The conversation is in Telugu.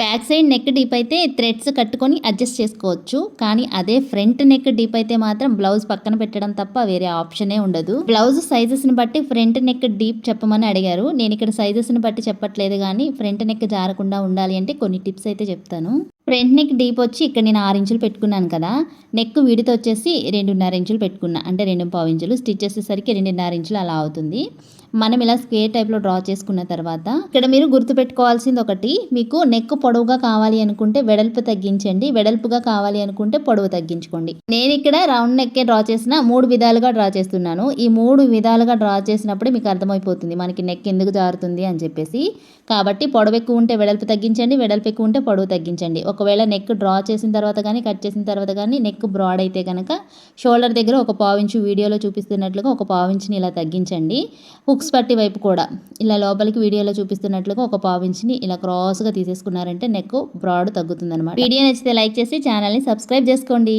బ్యాక్ సైడ్ నెక్ డీప్ అయితే థ్రెడ్స్ కట్టుకొని అడ్జస్ట్ చేసుకోవచ్చు. కానీ అదే ఫ్రంట్ నెక్ డీప్ అయితే మాత్రం బ్లౌజ్ పక్కన పెట్టడం తప్ప వేరే ఆప్షనే ఉండదు. బ్లౌజ్ సైజెస్ని బట్టి ఫ్రంట్ నెక్ డీప్ చెప్పమని అడిగారు. నేను ఇక్కడ సైజెస్ని బట్టి చెప్పట్లేదు కానీ ఫ్రంట్ నెక్ జారకుండా ఉండాలి అంటే కొన్ని టిప్స్ అయితే చెప్తాను. ఫ్రంట్ నెక్ డీప్ వచ్చి ఇక్కడ నేను ఆరు ఇంచులు పెట్టుకున్నాను కదా. నెక్ విడితో వచ్చేసి రెండున్నర ఇంచులు పెట్టుకున్నా. అంటే రెండు పావు ఇంచులు స్టిచ్ చేసేసరికి రెండున్నర ఇంచులు అలా అవుతుంది. మనం ఇలా స్క్వేర్ టైప్లో డ్రా చేసుకున్న తర్వాత ఇక్కడ మీరు గుర్తుపెట్టుకోవాల్సింది ఒకటి మీకు నెక్ పొడవుగా కావాలి అనుకుంటే వెడల్పు తగ్గించండి వెడల్పుగా కావాలి అనుకుంటే పొడవు తగ్గించుకోండి. నేను ఇక్కడ రౌండ్ నెక్కే డ్రా చేసిన మూడు విధాలుగా డ్రా చేస్తున్నాను. ఈ మూడు విధాలుగా డ్రా చేసినప్పుడే మీకు అర్థమైపోతుంది మనకి నెక్ ఎందుకు జారుతుంది అని చెప్పేసి. కాబట్టి పొడవు ఎక్కువ ఉంటే వెడల్పు తగ్గించండి వెడల్పు ఎక్కువ ఉంటే పొడవు తగ్గించండి. ఒకవేళ నెక్ డ్రా చేసిన తర్వాత కానీ కట్ చేసిన తర్వాత కానీ నెక్ బ్రాడ్ అయితే కనుక షోల్డర్ దగ్గర ఒక పావించు వీడియోలో చూపిస్తున్నట్లుగా ఒక పావించుని ఇలా తగ్గించండి. హుక్స్ పట్టి వైపు కూడా ఇలా లోపలికి వీడియోలో చూపిస్తున్నట్లుగా ఒక పావించిని ఇలా క్రాస్గా తీసేసుకున్నారంటే నెక్ బ్రాడ్ తగ్గుతుందనమాట వీడియో నచ్చితే లైక్ చేసి ఛానల్ని సబ్స్క్రైబ్ చేసుకోండి.